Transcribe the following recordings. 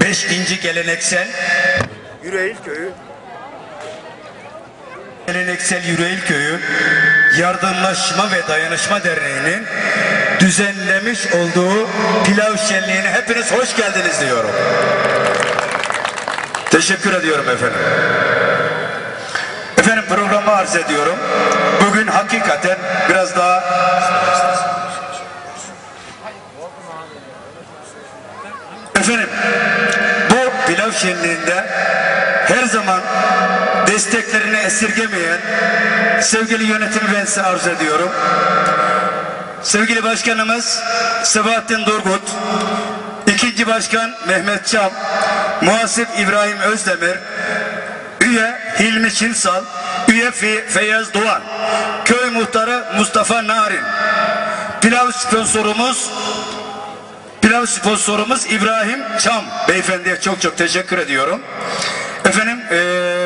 Beşinci geleneksel Yüreğil köyü Geleneksel Yüreğil Köyü Yardımlaşma ve Dayanışma Derneği'nin düzenlemiş olduğu pilav şenliğine hepiniz hoş geldiniz diyorum. Teşekkür ediyorum efendim. Efendim programı arz ediyorum. Bugün hakikaten biraz daha Efendim bu pilav şenliğinde her zaman desteklerini esirgemeyen sevgili yönetimi ben arz ediyorum. Sevgili başkanımız Sebahattin Durgut, ikinci başkan Mehmet Çam, muhasip İbrahim Özdemir, üye Hilmi Çinsal, üye Fe- Feyyaz Doğan, köy muhtarı Mustafa Narin, pilav sponsorumuz Pilav sponsorumuz İbrahim Çam beyefendiye çok çok teşekkür ediyorum. Efendim eee,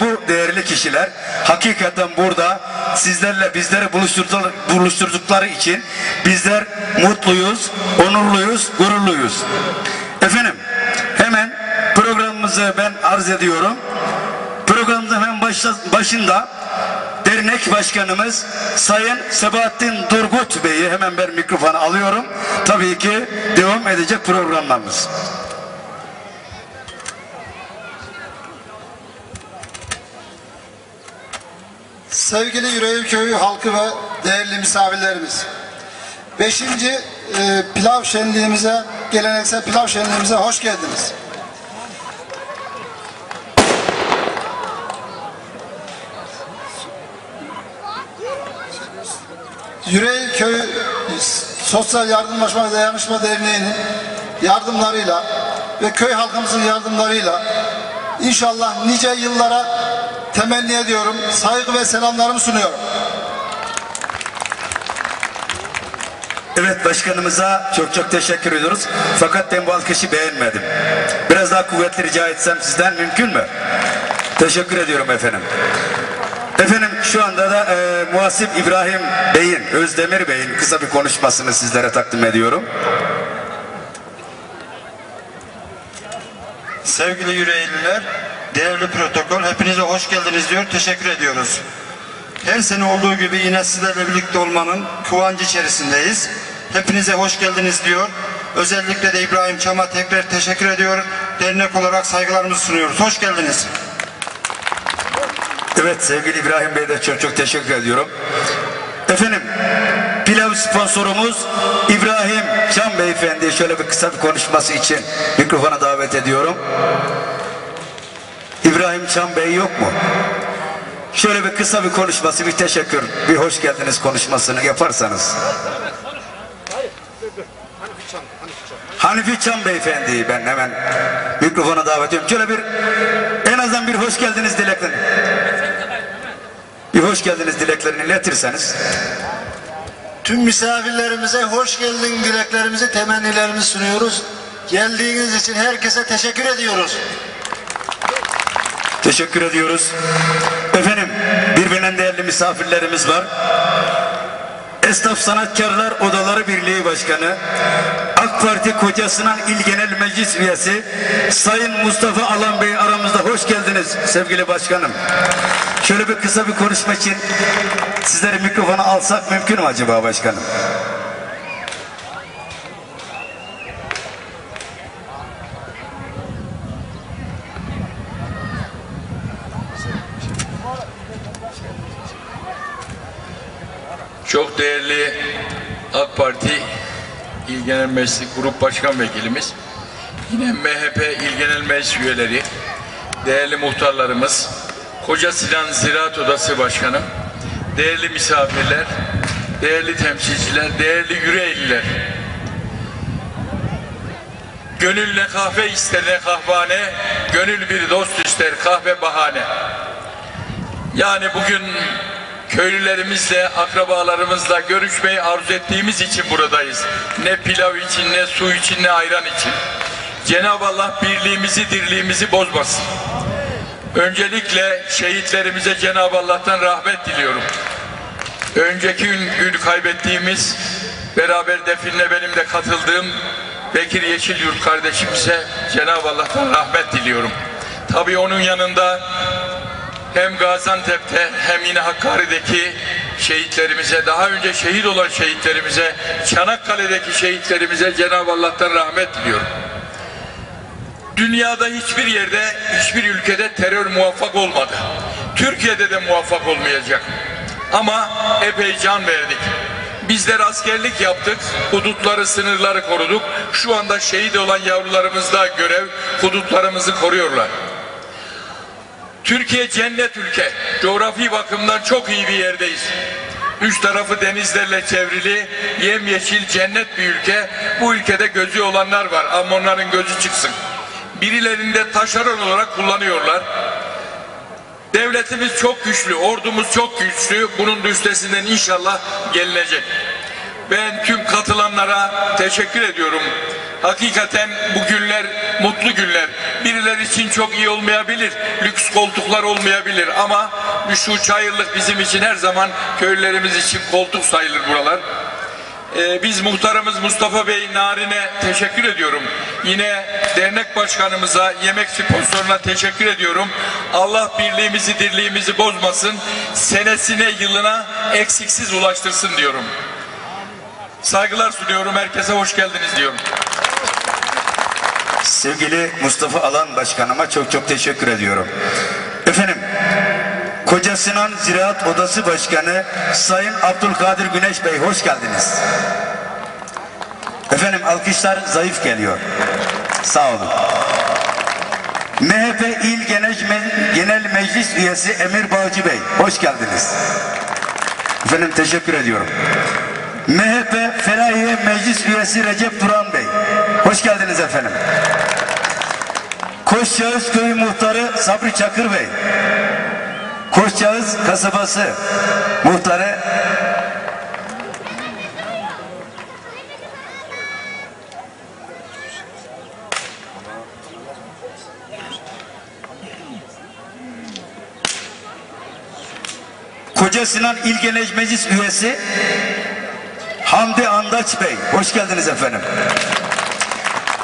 bu değerli kişiler hakikaten burada sizlerle bizleri buluşturdu- buluşturdukları için bizler mutluyuz, onurluyuz, gururluyuz. Efendim hemen programımızı ben arz ediyorum. Programımızın hemen başında dernek başkanımız Sayın Sebahattin Durgut Bey'i hemen ben mikrofonu alıyorum. Tabii ki devam edecek programlarımız. Sevgili Yüreğir Köyü halkı ve değerli misafirlerimiz. Beşinci e, pilav şenliğimize, geleneksel pilav şenliğimize hoş geldiniz. Yüreğir Köyü Sosyal Yardımlaşma ve Dayanışma Derneği'nin yardımlarıyla ve köy halkımızın yardımlarıyla inşallah nice yıllara temenni ediyorum. Saygı ve selamlarımı sunuyorum. Evet başkanımıza çok çok teşekkür ediyoruz. Fakat ben bu alkışı beğenmedim. Biraz daha kuvvetli rica etsem sizden mümkün mü? Teşekkür ediyorum efendim. Efendim şu anda da e, muhasip İbrahim Bey'in, Özdemir Bey'in kısa bir konuşmasını sizlere takdim ediyorum. Sevgili yüreğliler, değerli protokol hepinize hoş geldiniz diyor. Teşekkür ediyoruz. Her sene olduğu gibi yine sizlerle birlikte olmanın kıvancı içerisindeyiz. Hepinize hoş geldiniz diyor. Özellikle de İbrahim Çam'a tekrar teşekkür ediyor. Dernek olarak saygılarımızı sunuyoruz. Hoş geldiniz. Evet sevgili İbrahim Bey'e de çok çok teşekkür ediyorum. Efendim pilav sponsorumuz İbrahim Can Beyefendi şöyle bir kısa bir konuşması için mikrofona davet ediyorum. İbrahim Can Bey yok mu? Şöyle bir kısa bir konuşması, bir teşekkür, bir hoş geldiniz konuşmasını yaparsanız. Hanifi Çam Beyefendi'yi ben hemen mikrofona davet ediyorum. Şöyle bir en azından bir hoş geldiniz dileklerini. Bir hoş geldiniz dileklerini iletirseniz. Tüm misafirlerimize hoş geldin dileklerimizi, temennilerimizi sunuyoruz. Geldiğiniz için herkese teşekkür ediyoruz. Teşekkür ediyoruz. Efendim birbirinden değerli misafirlerimiz var. Esnaf Sanatkarlar Odaları Birliği Başkanı, AK Parti Kocasinan İl Genel Meclis Üyesi Sayın Mustafa Alan Bey aramızda hoş geldiniz sevgili başkanım. Şöyle bir kısa bir konuşma için sizlere mikrofonu alsak mümkün mü acaba başkanım? Çok değerli AK Parti İl Genel Meclis Grup Başkan Vekilimiz, yine MHP İl Genel Meclis üyeleri, değerli muhtarlarımız, Koca Sinan Ziraat Odası Başkanım, değerli misafirler, değerli temsilciler, değerli yüreğliler. Gönül ne kahve ister ne kahvane, gönül bir dost ister kahve bahane. Yani bugün köylülerimizle, akrabalarımızla görüşmeyi arzu ettiğimiz için buradayız. Ne pilav için, ne su için, ne ayran için. Cenab-ı Allah birliğimizi, dirliğimizi bozmasın. Öncelikle şehitlerimize Cenab-ı Allah'tan rahmet diliyorum. Önceki gün, gün kaybettiğimiz, beraber definle benim de katıldığım Bekir Yeşilyurt kardeşimize Cenab-ı Allah'tan rahmet diliyorum. Tabii onun yanında hem Gaziantep'te hem yine Hakkari'deki şehitlerimize, daha önce şehit olan şehitlerimize, Çanakkale'deki şehitlerimize Cenab-ı Allah'tan rahmet diliyorum. Dünyada hiçbir yerde, hiçbir ülkede terör muvaffak olmadı. Türkiye'de de muvaffak olmayacak. Ama epey can verdik. Bizler askerlik yaptık, hudutları, sınırları koruduk. Şu anda şehit olan yavrularımız da görev, hudutlarımızı koruyorlar. Türkiye cennet ülke. Coğrafi bakımdan çok iyi bir yerdeyiz. Üç tarafı denizlerle çevrili, yemyeşil cennet bir ülke. Bu ülkede gözü olanlar var ama onların gözü çıksın. Birilerinde taşeron olarak kullanıyorlar. Devletimiz çok güçlü, ordumuz çok güçlü. Bunun üstesinden inşallah gelinecek. Ben tüm katılanlara teşekkür ediyorum. Hakikaten bu günler mutlu günler. Birileri için çok iyi olmayabilir. Lüks koltuklar olmayabilir ama şu çayırlık bizim için her zaman köylülerimiz için koltuk sayılır buralar. Ee, biz muhtarımız Mustafa Bey Narin'e teşekkür ediyorum. Yine dernek başkanımıza, yemek sponsoruna teşekkür ediyorum. Allah birliğimizi, dirliğimizi bozmasın. Senesine, yılına eksiksiz ulaştırsın diyorum. Saygılar sunuyorum. Herkese hoş geldiniz diyorum. Sevgili Mustafa Alan Başkanıma çok çok teşekkür ediyorum. Efendim, Koca Sinan Ziraat Odası Başkanı Sayın Abdülkadir Güneş Bey hoş geldiniz. Efendim alkışlar zayıf geliyor. Sağ olun. MHP İl Genel, Me- Genel Meclis Üyesi Emir Bağcı Bey hoş geldiniz. Efendim teşekkür ediyorum. MHP Felahiye Meclis Üyesi Recep Duran Bey. Hoş geldiniz efendim. Koşçağız Köyü Muhtarı Sabri Çakır Bey. Koşçağız Kasabası Muhtarı Koca Sinan İl Genel Meclis Üyesi Hamdi Andaç Bey. Hoş geldiniz efendim.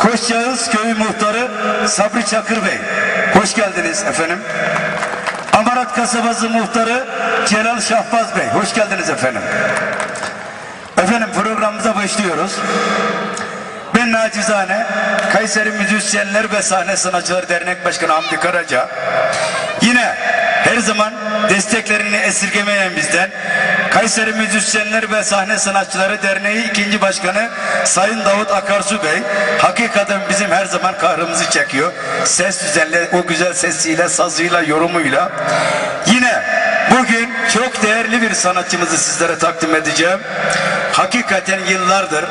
Koşyağız Köyü Muhtarı Sabri Çakır Bey. Hoş geldiniz efendim. Amarat Kasabası Muhtarı Celal Şahbaz Bey. Hoş geldiniz efendim. Efendim programımıza başlıyoruz. Ben nacizane Kayseri Müzisyenler ve Sahne Sanatçıları Dernek Başkanı Hamdi Karaca. Yine her zaman desteklerini bizden Kayseri Müzisyenler ve Sahne Sanatçıları Derneği ikinci başkanı Sayın Davut Akarsu Bey hakikaten bizim her zaman kahrımızı çekiyor. Ses düzenle o güzel sesiyle, sazıyla, yorumuyla. Yine bugün çok değerli bir sanatçımızı sizlere takdim edeceğim. Hakikaten yıllardır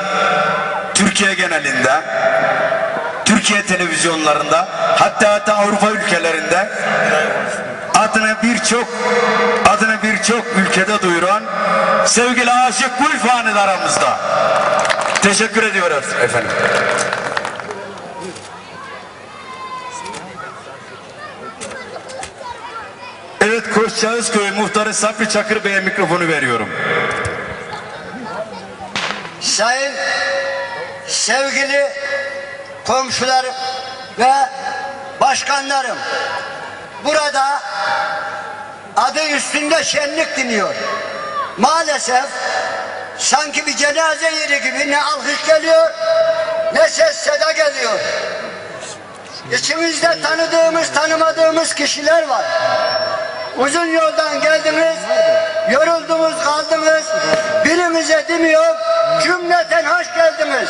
Türkiye genelinde Türkiye televizyonlarında hatta hatta Avrupa ülkelerinde adını birçok adını birçok ülkede duyuran sevgili Aşık Gülfani de aramızda. Teşekkür ediyoruz efendim. Evet Koççağızköy Muhtarı Sabri Çakır Bey'e mikrofonu veriyorum. Sayın sevgili komşularım ve başkanlarım burada adı üstünde şenlik diniyor. Maalesef sanki bir cenaze yeri gibi ne alkış geliyor ne ses seda geliyor. İçimizde tanıdığımız tanımadığımız kişiler var. Uzun yoldan geldiniz, yoruldunuz kaldınız, birimize demiyor, cümleten hoş geldiniz.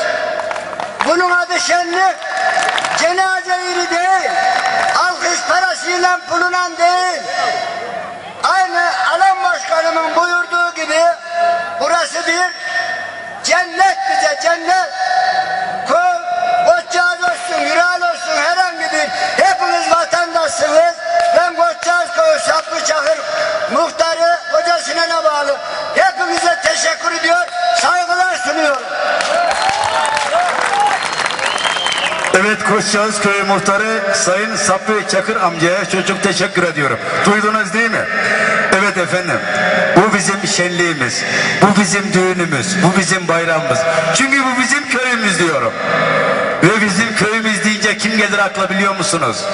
Bunun adı şenlik, cenaze yeri değil, parasıyla bulunan değil. Aynı alan başkanımın buyurduğu gibi burası bir Evet Koççağızköy Muhtarı Sayın Sabri Çakır amcaya çok teşekkür ediyorum. Duydunuz değil mi? Evet efendim. Bu bizim şenliğimiz. Bu bizim düğünümüz. Bu bizim bayramımız. Çünkü bu bizim köyümüz diyorum. Ve bizim köyümüz deyince kim gelir akla biliyor musunuz?